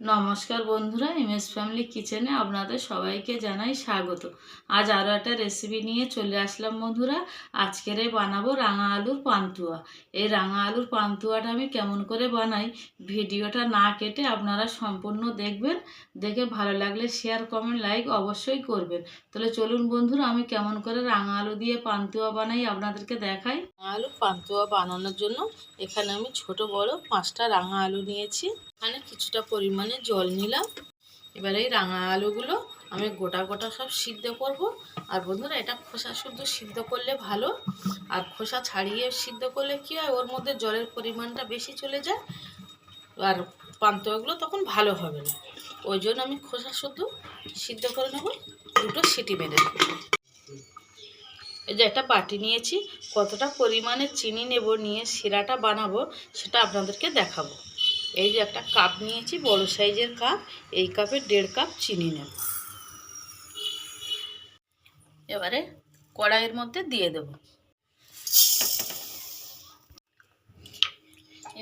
নমস্কার বন্ধুরা, MS family কিচেনে আপনাদের সবাইকে জানাই স্বাগত। আজ আরও একটা রেসিপি নিয়ে চলে আসলাম বন্ধুরা। আজকের এই বানাবো রাঙা আলুর পান্তুয়া। এই রাঙা আলুর পান্তুয়াটা আমি কেমন করে বানাই ভিডিওটা না কেটে আপনারা সম্পূর্ণ দেখবেন। দেখে ভালো লাগলে শেয়ার কমেন্ট লাইক অবশ্যই করবেন। তাহলে চলুন বন্ধুরা, আমি কেমন করে রাঙা আলু দিয়ে পান্তুয়া বানাই আপনাদেরকে দেখাই। রাঙা আলু পান্তুয়া বানানোর জন্য এখানে আমি ছোট বড় পাঁচটা রাঙা আলু নিয়েছি। এখানে কিছুটা পরিমাণে জল নিলাম। এবারে এই রাঙা আলুগুলো আমি গোটা গোটা সব সিদ্ধ করব। আর বন্ধুরা, এটা খোসা শুদ্ধ সিদ্ধ করলে ভালো। আর খোসা ছাড়িয়ে সিদ্ধ করলে কি হয়, ওর মধ্যে জলের পরিমাণটা বেশি চলে যায়। আর পান্তুয়াগুলো তখন ভালো হবে না। ওই জন্য আমি খোসা শুদ্ধ সিদ্ধ করে নেব। দুটো সিটি মেরে এই যে একটা বাটি নিয়েছি। কতটা পরিমাণে চিনি নেব, নিয়ে শিরাটা বানাবো, সেটা আপনাদেরকে দেখাবো। এই যে একটা কাপ নিয়েছি, বড় সাইজের কাপ এই কাপে দেড় কাপ চিনি নেব। এবারে কড়াইয়ের মধ্যে দিয়ে দেব।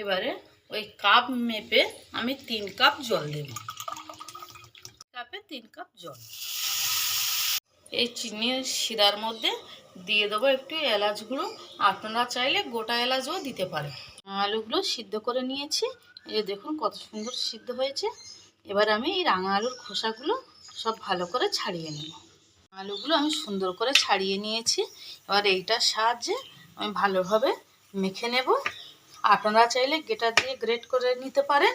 এবারে ওই কাপ মেপে আমি তিন কাপ জল দেব। কাপে তিন কাপ জল। এই চিনির শিরার মধ্যে দিয়ে দেবো একটু এলাচ গুঁড়ো। আপনারা চাইলে গোটা এলাচও দিতে পারেন। আলুগুলো সিদ্ধ করে নিয়েছি। এই দেখুন কত সুন্দর সিদ্ধ হয়েছে। এবার আমি এই রাঙা আলুর খোসাগুলো সব ভালো করে ছাড়িয়ে নেব। আলুগুলো আমি সুন্দর করে ছাড়িয়ে নিয়েছি। এবার এইটার সাহায্যে আমি ভালোভাবে মেখে নেব। আপনারা চাইলে গেটার দিয়ে গ্রেট করে নিতে পারেন।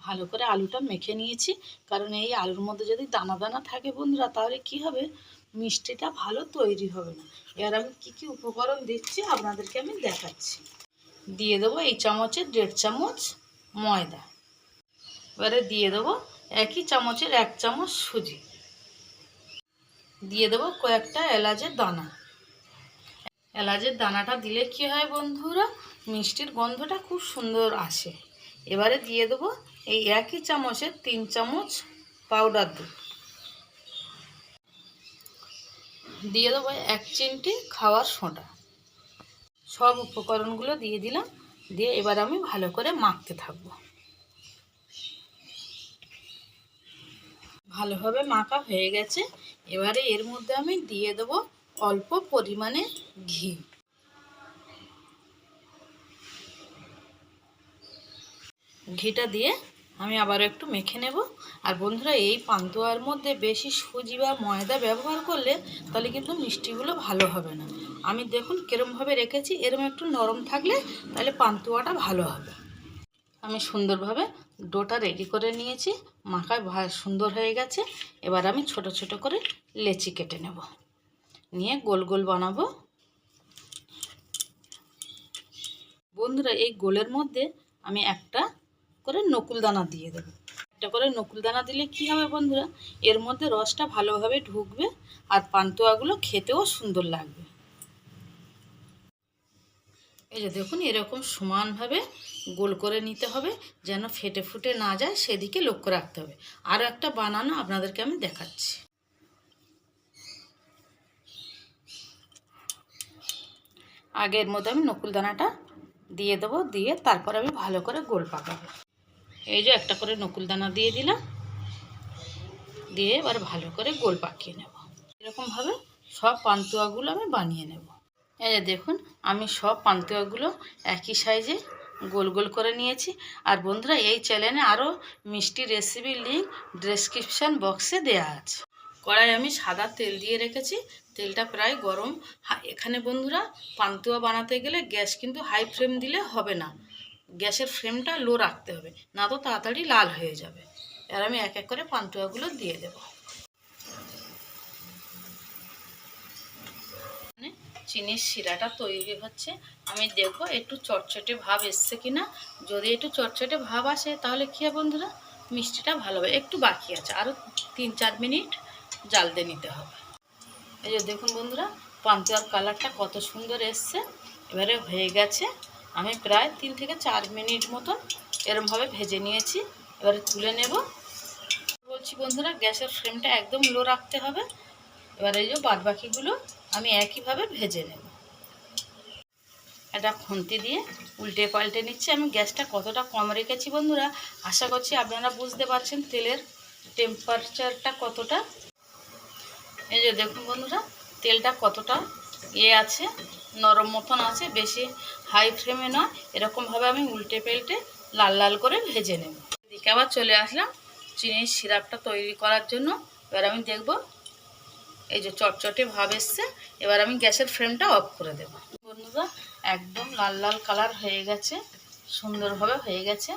ভালো করে আলুটা মেখে নিয়েছি। কারণ এই আলুর মধ্যে যদি দানা দানা থাকে বন্ধুরা, তাহলে কি হবে? মিষ্টিটা ভালো তৈরি হবে না। এবার আমি কি কি উপকরণ দিচ্ছি আপনাদেরকে আমি দেখাচ্ছি। দিয়ে দেবো এই চামচের দেড় চামচ ময়দা। এবারে দিয়ে দেবো একই চামচের এক চামচ সুজি। দিয়ে দেবো কয়েকটা এলাচের দানা। এলাচের দানাটা দিলে কি হয় বন্ধুরা? মিষ্টির গন্ধটা খুব সুন্দর আসে। এবারে দিয়ে দেবো এই একই চামচের তিন চামচ পাউডার দুধ। দিয়ে দেবো এক চিমটি খাওয়ার সোঁটা সব উপকরণগুলো দিয়ে দিলাম। দিয়ে এবার আমি ভালো করে মাখতে থাকব। ভালোভাবে মাখা হয়ে গেছে। এবারে এর মধ্যে আমি দিয়ে দেবো অল্প পরিমাণে ঘি। ঘিটা দিয়ে আমি আবারও একটু মেখে নেব। আর বন্ধুরা, এই পান্তুয়ার মধ্যে বেশি সুজি বা ময়দা ব্যবহার করলে তাহলে কিন্তু মিষ্টিগুলো ভালো হবে না। আমি দেখুন কীরমভাবে রেখেছি, এরম একটু নরম থাকলে তাহলে পান্তুয়াটা ভালো হবে। আমি সুন্দরভাবে ডোটা রেডি করে নিয়েছি মাখায় ভা সুন্দর হয়ে গেছে। এবার আমি ছোট ছোট করে লেচি কেটে নেব। নিয়ে গোল গোল বানাবো। বন্ধুরা, এই গোলের মধ্যে আমি একটা করে নকুল দানা দিয়ে দেবো। একটা করে নকুল দানা দিলে কি হবে বন্ধুরা? এর মধ্যে রসটা ভালোভাবে ঢুকবে আর পান্তুয়াগুলো খেতেও সুন্দর লাগবে। এই যে দেখুন, এরকম সমানভাবে গোল করে নিতে হবে, যেন ফেটে ফুটে না যায়, সেদিকে লক্ষ্য রাখতে হবে। আরও একটা বানানো আপনাদেরকে আমি দেখাচ্ছি। আগের মতো আমি নকুল দানাটা দিয়ে দেবো, দিয়ে তারপর আমি ভালো করে গোল পাকাবো। এই যে একটা করে নকুল দানা দিয়ে দিলাম, দিয়ে এবার ভালো করে গোল পাকিয়ে নেব। এরকমভাবে সব পান্তুয়াগুলো আমি বানিয়ে নেব। এই যে দেখুন, আমি সব পান্তুয়াগুলো একই সাইজে গোল গোল করে নিয়েছি। আর বন্ধুরা, এই চ্যানেলে আরও মিষ্টি রেসিপির লিঙ্ক ডেসক্রিপশান বক্সে দেয়া আছে। কড়াই আমি সাদা তেল দিয়ে রেখেছি। তেলটা প্রায় গরম। এখানে বন্ধুরা, পান্তুয়া বানাতে গেলে গ্যাস কিন্তু হাই ফ্লেম দিলে হবে না। গ্যাসের ফ্লেমটা লো রাখতে হবে, না তো তাড়াতাড়ি লাল হয়ে যাবে। আর আমি এক এক করে পান্তুয়াগুলো দিয়ে দেব। চিনির শিরাটা তৈরি হচ্ছে। আমি দেখব একটু চটচটে ভাব এসছে কিনা। যদি একটু চটচটে ভাব আসে তাহলে কী হয় বন্ধুরা? মিষ্টিটা ভালো হবে। একটু বাকি আছে। আরও তিন চার মিনিট জাল দিয়ে নিতে হবে। এই যে দেখুন বন্ধুরা, পান্তুয়ার কালারটা কত সুন্দর এসছে। এবারে হয়ে গেছে। আমি প্রায় তিন থেকে চার মিনিট মতন এরমভাবে ভেজে নিয়েছি। এবারে তুলে নেব। বলছি বন্ধুরা, গ্যাসের ফ্লেমটা একদম লো রাখতে হবে। এবার এই যে বাদবাকিগুলো আমি একইভাবে ভেজে নেব। একটা খুন্তি দিয়ে উল্টে পাল্টে নিচ্ছি। আমি গ্যাসটা কতটা কম রেখেছি বন্ধুরা, আশা করছি আপনারা বুঝতে পারছেন তেলের টেম্পারেচারটা কতটা। এই যে দেখুন বন্ধুরা, তেলটা কতটা ইয়ে আছে, নরম মতন আছে, বেশি হাই ফ্লেমে নয়। এরকমভাবে আমি উল্টে পাল্টে লাল লাল করে ভেজে নেব। এদিকে আবার চলে আসলাম চিনির সিরাপটা তৈরি করার জন্য। এবার আমি দেখব এই যে চটচটে ভাব এসছে, এবার আমি গ্যাসের ফ্লেমটা অফ করে দেব। বন্ধুরা, একদম লাল লাল কালার হয়ে গেছে, সুন্দরভাবে হয়ে গেছে।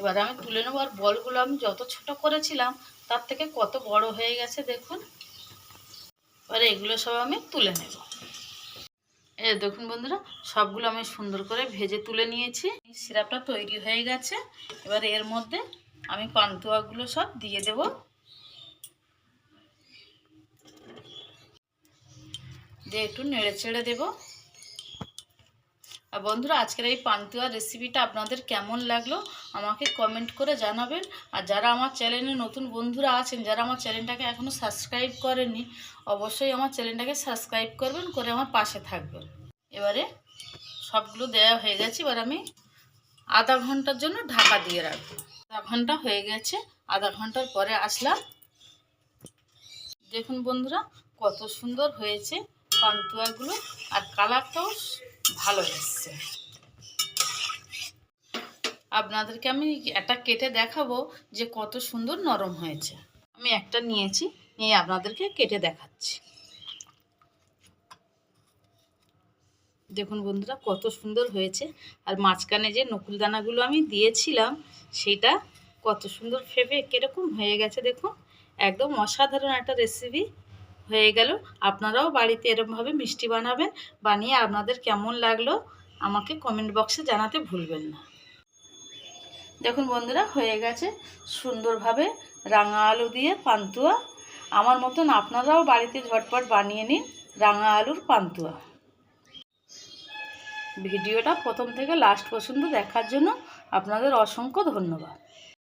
এবার আমি তুলে নেব, আর বলগুলো আমি যত ছোট করেছিলাম, তার থেকে কত বড় হয়ে গেছে দেখুন। এবার এগুলো সব আমি তুলে নেব। এই দেখুন বন্ধুরা, সবগুলো আমি সুন্দর করে ভেজে তুলে নিয়েছি। সিরাপটা তৈরি হয়ে গেছে। এবার এর মধ্যে আমি পান্তুয়াগুলো সব দিয়ে দেব। দিয়ে একটু নেড়ে চেড়ে দেবো। আর বন্ধুরা, আজকের এই পান্তুয়া রেসিপিটা আপনাদের কেমন লাগল আমাকে কমেন্ট করে জানাবেন। আর যারা আমার চ্যানেলে নতুন বন্ধুরা আছেন, যারা আমার চ্যানেলটাকে এখনও সাবস্ক্রাইব করেননি, অবশ্যই আমার চ্যানেলটাকে সাবস্ক্রাইব করবেন, করে আমার পাশে থাকবেন। এবারে সবগুলো দেওয়া হয়ে গেছে। এবার আমি আধা ঘণ্টার জন্য ঢাকা দিয়ে রাখব। আধা ঘণ্টা হয়ে গেছে। আধা ঘণ্টার পরে আসলাম। দেখুন বন্ধুরা, কত সুন্দর হয়েছে। পান্তুয়াগুলো আর কালারটাও ভালো এসছে। আপনাদেরকে আমি একটা কেটে দেখাবো যে কত সুন্দর নরম হয়েছে। আমি একটা নিয়েছি, নিয়ে আপনাদেরকে কেটে দেখাচ্ছি। দেখুন বন্ধুরা, কত সুন্দর হয়েছে। আর মাঝখানে যে নকুলদানাগুলো আমি দিয়েছিলাম, সেটা কত সুন্দর ফেবে কীরকম হয়ে গেছে দেখুন। একদম অসাধারণ একটা রেসিপি হয়ে গেল। আপনারাও বাড়িতে এরমভাবে মিষ্টি বানাবেন, বানিয়ে আপনাদের কেমন লাগল আমাকে কমেন্ট বক্সে জানাতে ভুলবেন না। দেখুন বন্ধুরা, হয়ে গেছে সুন্দরভাবে রাঙা আলু দিয়ে পান্তুয়া। আমার মতন আপনারাও বাড়িতে ঝটপট বানিয়ে নিন রাঙা আলুর পান্তুয়া। ভিডিওটা প্রথম থেকে লাস্ট পর্যন্ত দেখার জন্য আপনাদের অসংখ্য ধন্যবাদ।